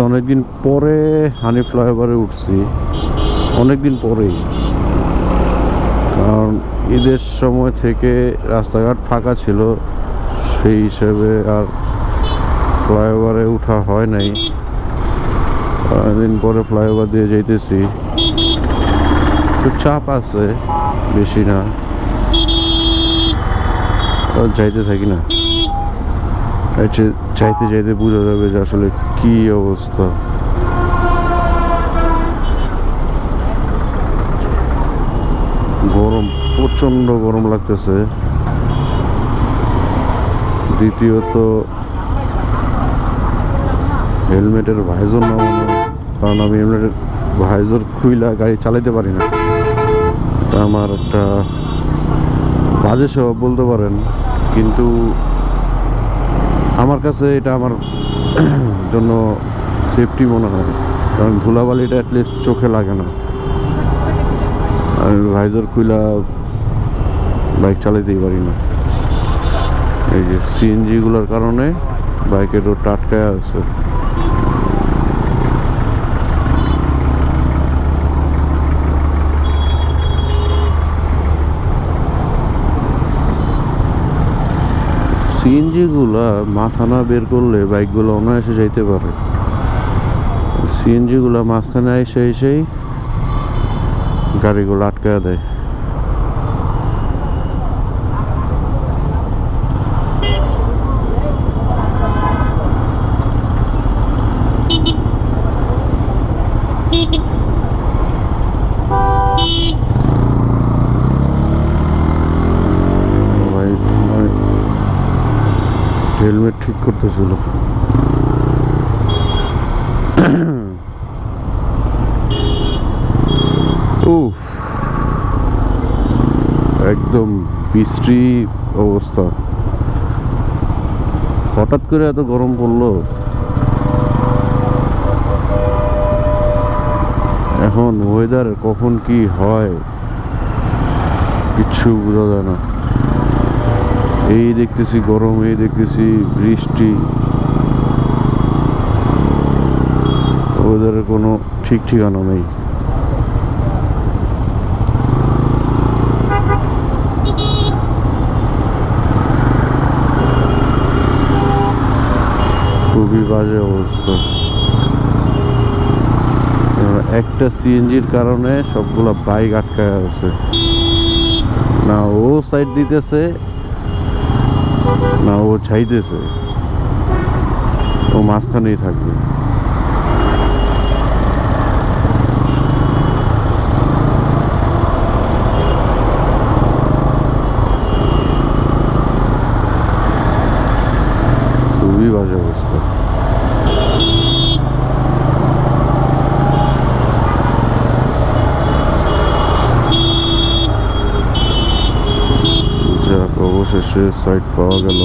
অনেকদিন পরে হানি ফ্লাইওভারে উঠছি। অনেকদিন পরেই। কারণ ঈদের সময় থেকে রাস্তাঘাট ফাঁকা ছিল, সেই হিসেবে আর ফ্লাইওভারে উঠা হয় নাই। অনেকদিন পরে ফ্লাইওভার দিয়ে যাইতেছি। একটু চাপ আছে, বেশি না। যাইতে থাকি না। চাইতে চাইতে বোঝা যাবে যে আসলে কি অবস্থা? গরম প্রচণ্ড গরম লাগতেছে। দ্বিতীয়ত, হেলমেটের ভাইজর কারণ আমি হেলমেটের ভাইজর খুইলা গাড়ি চালাইতে পারি না। আমার একটা বাজে স্বভাব বলতে পারেন, কিন্তু আমার কাছে এটা আমার জন্য সেফটি মনে হয়। কারণ ধুলাবালিটা অ্যাটলিস্ট চোখে লাগে না। আমি ভাইজার খুইলা বাইক চালাতেই পারি না। এই যে সিএনজিগুলোর কারণে বাইকের রোড আটকায় আছে। সিএনজিগুলা মাথা না বের করলে বাইকগুলো অনায়াসে যাইতে পারে। সিএনজিগুলা মাঝখানে এসে এসেই গাড়িগুলো আটকায় দেয় ভাই ভাই হেলমেট ঠিক করতেছিল। একদম বিশ্রী অবস্থা। হঠাৎ করে এত গরম পড়ল। এখন ওয়েদার কখন কি হয় কিচ্ছু বোঝা যায় না। এই দেখতেছি গরম, এই দেখতেছি বৃষ্টি। ওয়েদারের কোনো ঠিক ঠিকানা নেই। খুবই বাজে অবস্থা। একটা সিএনজির কারণে সবগুলা বাইক আটকায় আছে। না, ও সাইড দিতেছে না ও চাইতেছে ও মাঝখানেই থাকবে খুবই বাজে অবস্থা যাক অবশেষে সাইট পাওয়া গেল।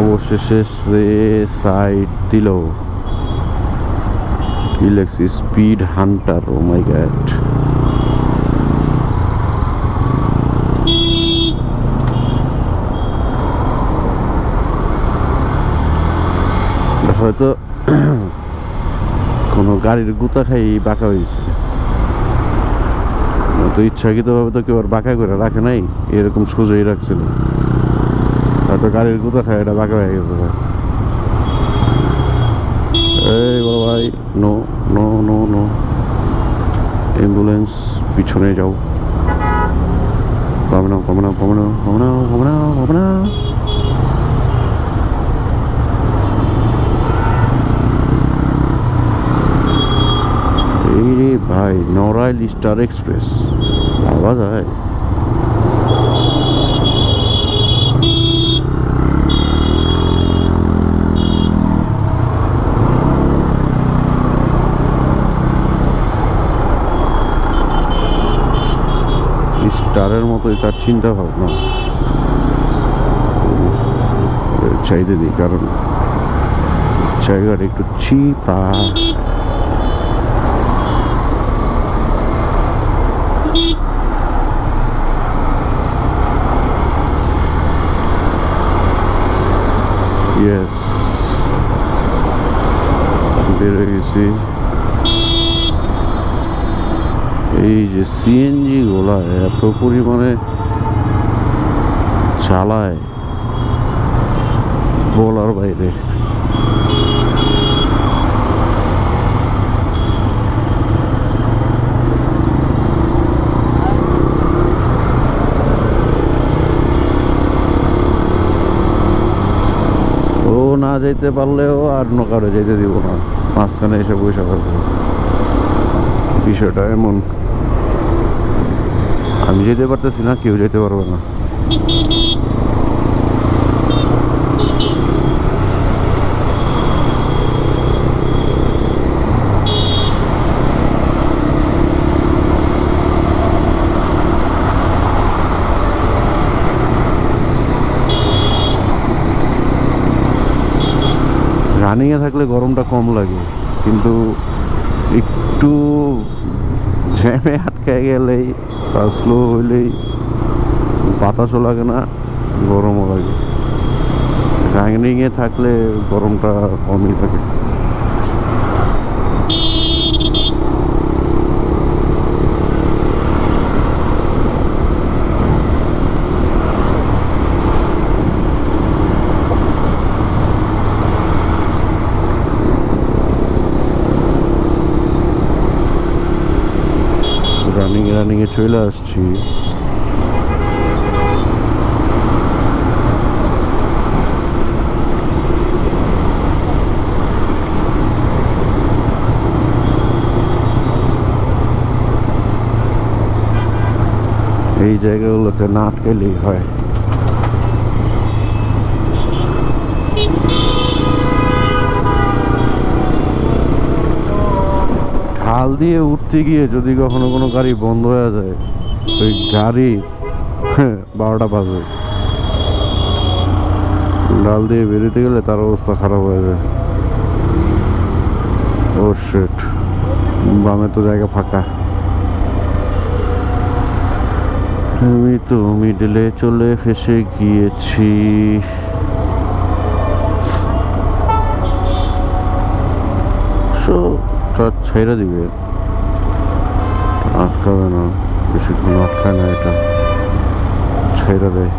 অবশেষে সে সাইড দিল। কি লেখছি স্পিড হান্টার ও মাই গ্যাড হয়তো কোনো গাড়ির গুতা খাই বাঁকা হয়েছে তো ইচ্ছাকৃতভাবে তো কেউ আর বাঁকা করে রাখে নাই, এরকম সোজাই রাখছিল। হয়তো গাড়ির গুতা খায়, এটা বাঁকা হয়ে গেছে। এই বড় ভাই, no no no no. Ambulance, পিছনে যাও। কমে নাও কমে নাও কমে নাও কমে নাও কমে নাও কমে নাও এই রে ভাই, নড়াইল স্টার এক্সপ্রেস। ভাবা যায় স্টারের মতোই তার চিন্তা ভাবনা। চাইতে দিই কারণ জায়গাটা একটু চিপা। yes. Very easy এই যে সিএনজি গোলা এত পরিমাণে চালায় বলার বাইরে যেতে পারলেও আর নৌকারে যেতে দিব না। মাঝখানে এসে বসে থাকব বিষয়টা এমন। আমি যেতে পারতেছি না, কেউ যেতে পারবে না। রানিংয়ে থাকলে গরমটা কম লাগে, কিন্তু একটু জ্যামে আটকে গেলেই বা স্লো হইলেই বাতাসও লাগে না, গরমও লাগে। রানিংয়ে থাকলে গরমটা কমই থাকে। রানিং রানিংয়ে চলে আসছি এই জায়গাগুলোতে না আটকেলেই হয়। দিয়ে উঠতে গিয়ে যদি কখনো কোনো গাড়ি বন্ধ হয়ে যায় ওই গাড়ি হ্যাঁ, বারোটা বাজে। ডাল দিয়ে বেরোতে গেলে তার অবস্থা খারাপ হয়ে যায়। ও শেট বামে তো জায়গা ফাঁকা। আমি তো মিডলে চলে ফেসে গিয়েছি। ছেড়ে দিবে। আটকাবে না বেশিক্ষণ আটকায় না এটা। ছেড়ে দেয়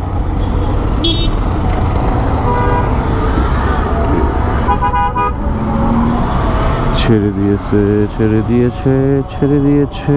ছেড়ে দিয়েছে ছেড়ে দিয়েছে ছেড়ে দিয়েছে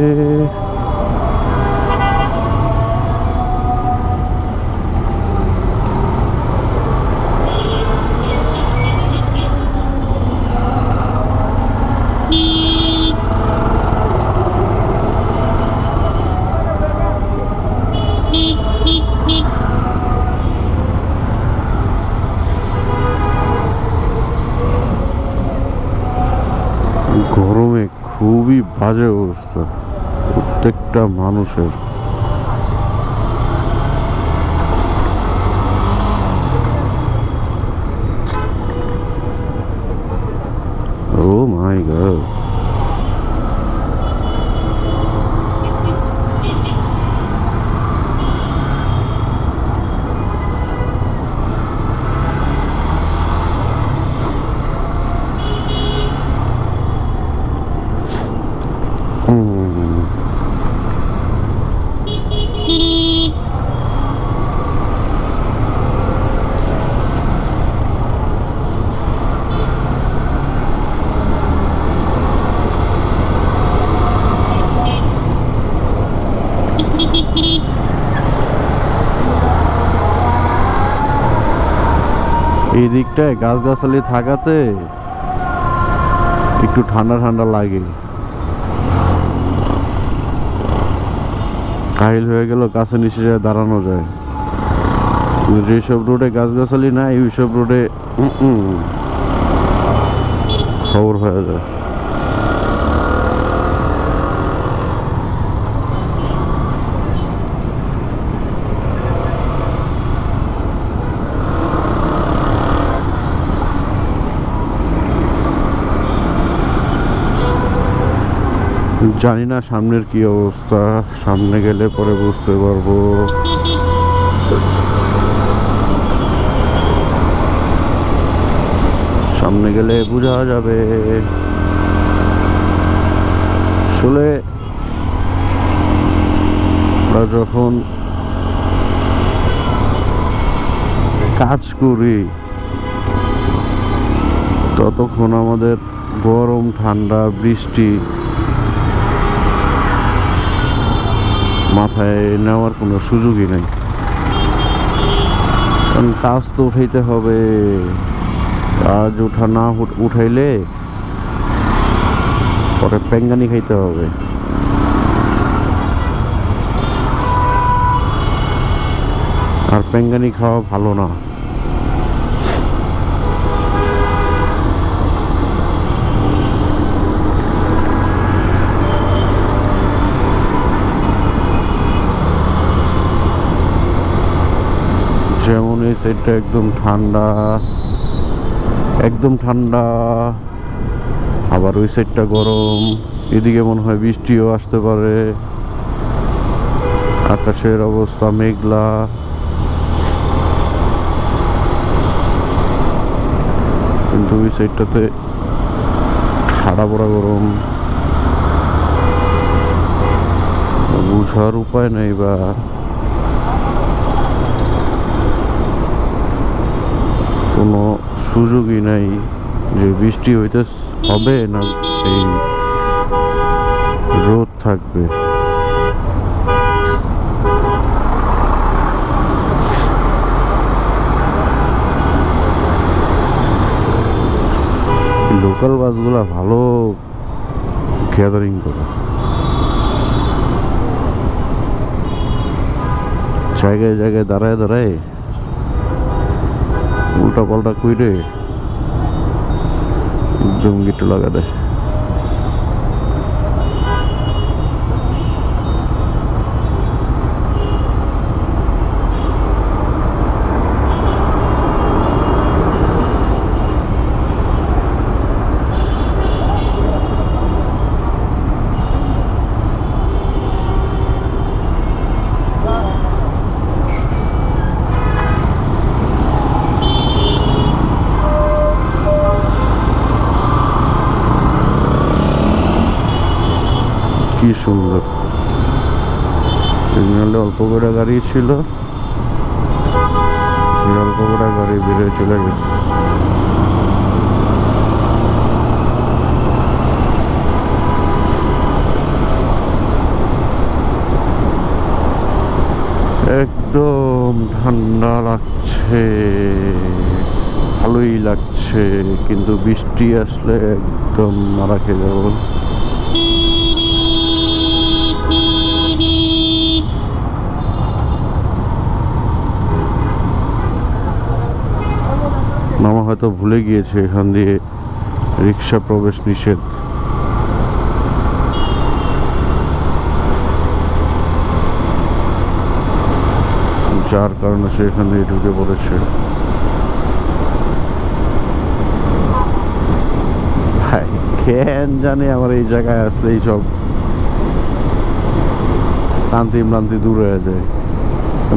গরমে খুবই বাজে অবস্থা। প্রত্যেকটা মানুষের ও মাই গড হুম দিকটায় গাছগাছালি থাকাতে একটু ঠান্ডা ঠান্ডা লাগে। কাহিল হয়ে গেল গাছের নিচে যায় দাঁড়ানো যায়। যেসব রোডে গাছগাছালি নাই, ওইসব রোডে খবর হয়ে যায়। জানি না সামনের কি অবস্থা। সামনে গেলে পরে বুঝতে পারব। সামনে গেলে বোঝা যাবে। আসলে আমরা যখন কাজ করি, ততক্ষণ আমাদের গরম, ঠান্ডা, বৃষ্টি মাথায় নেওয়ার কোনো সুযোগই নেই। কারণ কাজ তো উঠাইতে হবে। কাজ উঠা না উঠাইলে পরে প্যাঙ্গানি খাইতে হবে। আর প্যাঙ্গানি খাওয়া ভালো না। যেমন এই সাইডটা একদম ঠান্ডা একদম ঠান্ডা। আবার ওই সাইডটা গরম, এদিকে মনে হয় বৃষ্টিও আসতে পারে। আকাশের অবস্থা মেঘলা। কিন্তু ওই সাইডটাতে ঠাড়া পড়া গরম। বুঝার উপায় নেই বা। কোনো সুযোগই নাই যে বৃষ্টি হইতে হবে না এই রোদ থাকবে। লোকাল বাসগুলা ভালো গ্যাদারিং করে। জায়গায় জায়গায় দাঁড়ায় দাঁড়ায় উল্টা পাল্টা কইরে একদম গিট্টু লাগা দেয় কি সুন্দর সিগনালে গাড়ি ছিল। শিয়াল অল্প গাড়ি বেরিয়ে চলে গেছে। একদম ঠান্ডা লাগছে, ভালোই লাগছে, কিন্তু বৃষ্টি আসলে একদম মারা খেয়ে যাব। হয়তো ভুলে গিয়েছে, এখান দিয়ে রিক্সা প্রবেশ নিষেধ। যার কারণে সে এখান দিয়ে ঢুকে পড়েছে। ভাই, কেন জানে আমার এই জায়গায় আসলে এইসব ক্লান্তি ম্লান্তি দূর হয়ে যায়।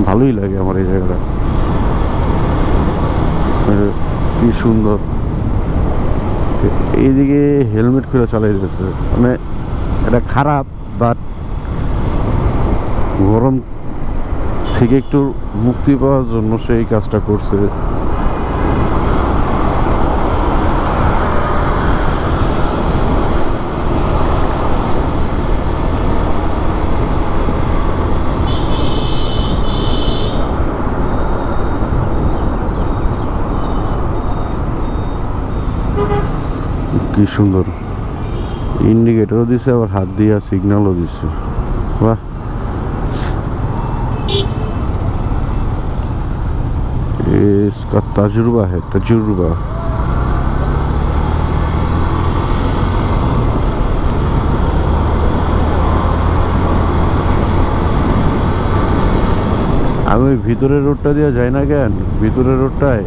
ভালোই লাগে আমার এই জায়গাটা। কি সুন্দর। এইদিকে হেলমেট খুলে চালাই দিয়েছে মানে এটা খারাপ বাট গরম থেকে একটু মুক্তি পাওয়ার জন্য সেই কাজটা করছে। কি সুন্দর ইন্ডিকেটরও দিছে আবার হাত দিয়া সিগন্যালও দিছে বাহ ये इसका तजुर्बा है तजुर्बा আমি ওই ভিতরের রোডটা দিয়ে যাই না কেন ভিতরের রোডটায়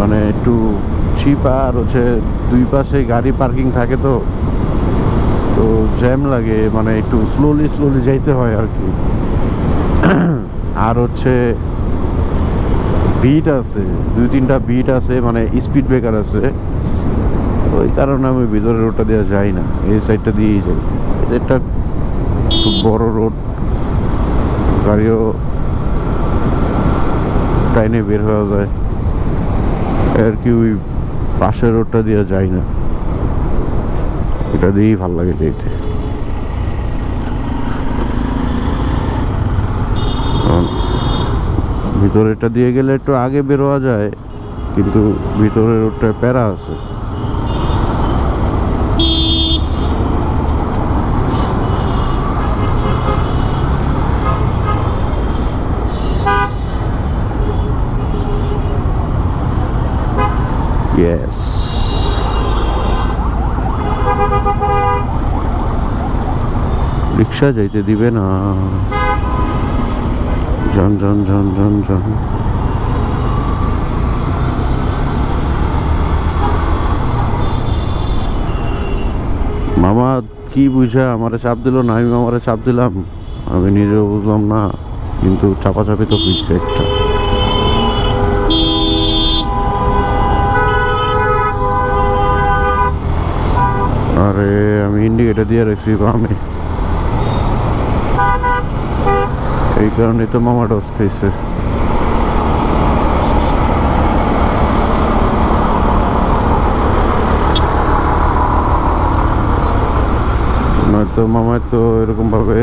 মানে একটু চিপা আর হচ্ছে দুই পাশে গাড়ি পার্কিং থাকে তো তো জ্যাম লাগে মানে একটু স্লোলি স্লোলি যাইতে হয় আর কি। আর হচ্ছে বিট আছে, দুই তিনটা বিট আছে মানে স্পিড ব্রেকার আছে। ওই কারণে আমি ভিতরে রোডটা দেওয়া যাই না, এই সাইডটা দিয়েই যাই। এটা খুব বড় রোড গাড়িও টাইনে বের হওয়া যায়। আর কি ওই পাশের রোডটা দিয়ে যায় না। এটা দিয়েই ভালো লাগে যেতে। ভিতরেটা দিয়ে গেলে একটু আগে বেরোয়া যায়, কিন্তু ভিতরের রোডটা প্যারা আছে। Yes. রিক্সা যাইতে দিবে না। জন জন জন জন জন। মামা, কি বুঝা? আমারে চাপ দিল না আমি মামারে চাপ দিলাম। আমি নিজেও বুঝলাম না, কিন্তু চাপাচাপি তো বুঝছে একটা। আমি ইন্ডিকেটার দিয়ে রাখছি বামে এই কারণে তো মামা ডস খাইছে। নয়তো মামায় তো এরকম ভাবে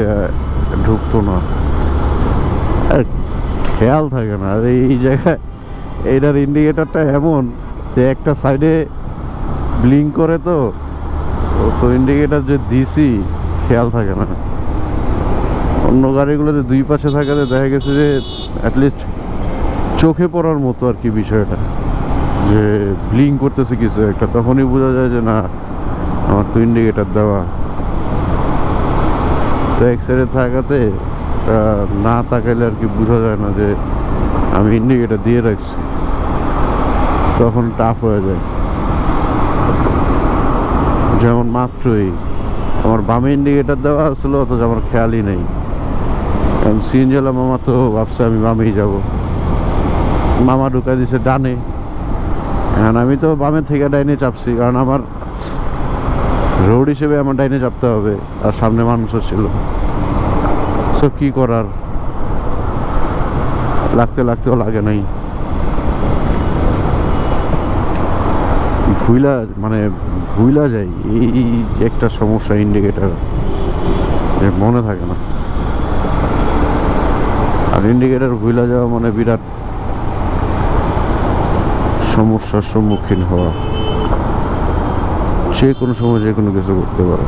ঢুকতো না। আর খেয়াল থাকে না, আর এই জায়গায় এইটার ইন্ডিকেটারটা এমন যে একটা সাইডে ব্লিঙ্ক করে তো তো ইন্ডিকেটার যে দিছি খেয়াল থাকে না। অন্য গাড়িগুলোতে দুই পাশে থাকাতে দেখা গেছে যে অ্যাটলিস্ট চোখে পড়ার মতো আর কি বিষয়টা। যে ব্লিং করতেছে কিছু একটা, তখনই বোঝা যায় যে না, আমার তো ইন্ডিকেটার দেওয়া। তো এক সাইডে থাকাতে না তাকাইলে আর কি বোঝা যায় না যে আমি ইন্ডিকেটার দিয়ে রাখছি। তখন টাফ হয়ে যায়। যেমন মাত্রই। আমার বামে ইন্ডিকেটার দেওয়া আসলো অথচ আমার খেয়ালই নেই। কারণ সিএনজিওয়ালা মামা তো ভাবছে আমি বামেই যাব। মামা ঢুকা দিছে ডানে। এখন আমি তো বামে থেকে ডাইনে চাপছি, কারণ আমার রোড হিসেবে আমার ডাইনে চাপতে হবে, আর সামনে মানুষও ছিল। সব কী করার? লাগতে লাগতেও লাগে নাই। ভুইলা মানে ভুইলা যাই, এই একটা সমস্যা ইন্ডিকেটার মনে থাকে না। আর ইন্ডিকেটার ভুইলা যাওয়া মানে বিরাট সমস্যার সম্মুখীন হওয়া। যে কোনো সময় যে কোনো কিছু করতে পারে।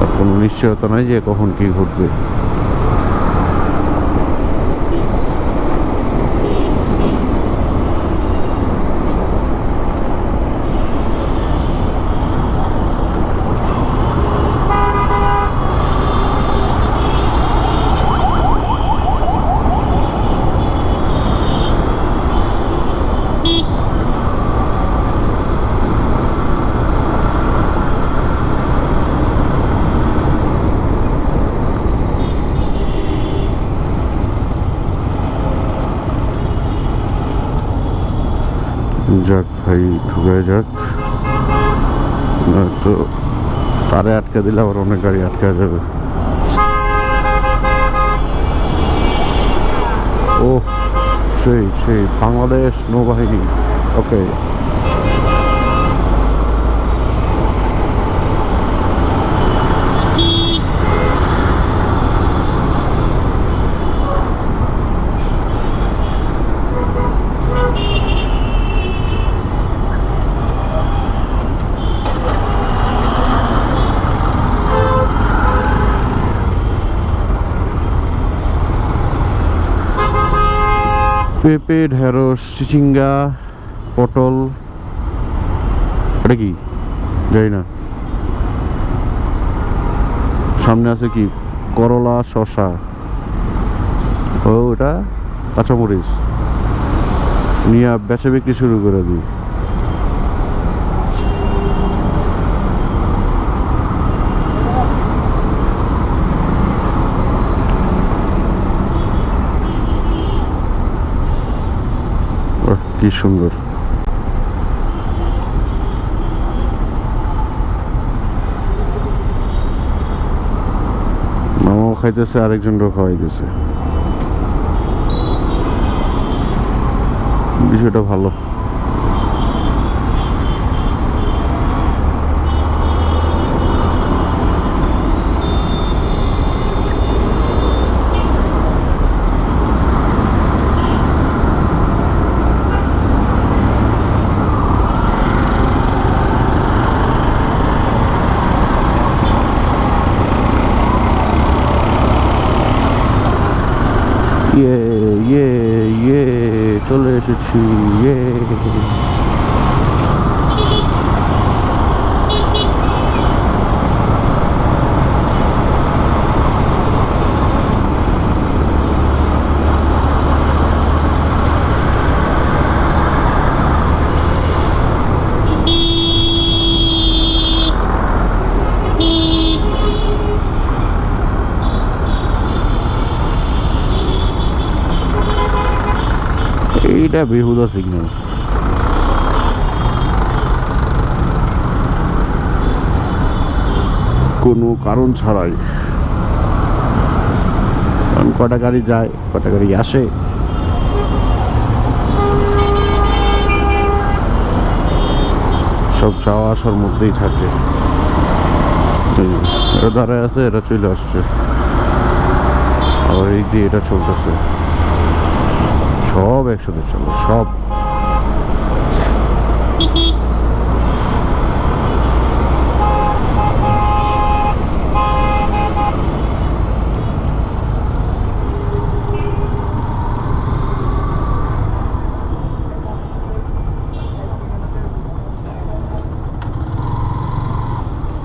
আর কোনো নিশ্চয়তা নাই যে কখন কি ঘটবে যাক ভাই ঢুকে যাক। নয়তো তারে আটকে দিলে আবার অনেক গাড়ি আটকে যাবে। ও সেই সেই বাংলাদেশ নৌবাহিনী। ওকে পেঁপে, ঢেঁড়স, চিচিঙ্গা, পটল, এটা কি? যাই না। সামনে আছে কি? করলা শশা ও ওটা কাঁচামরিচ। নিয়ে বেচা বিক্রি শুরু করে দিই। কি সুন্দর। খাইতেছে আরেকজন লোক খাওয়াইতেছে। বিষয়টা ভালো। ইয়ে ইয়ে ইয়ে চলে এসেছি ইয়ে এইটা বেহুদা সিগন্যাল কোনো কারণ ছাড়াই। কারণ কটা গাড়ি যায়, কটা গাড়ি আসে। সব যাওয়া আসার মধ্যেই থাকে। এরা দাঁড়ায় আছে, এরা চলে আসছে। আবার এই দিয়ে এটা চলতেছে। সব একসাথে চলো সব।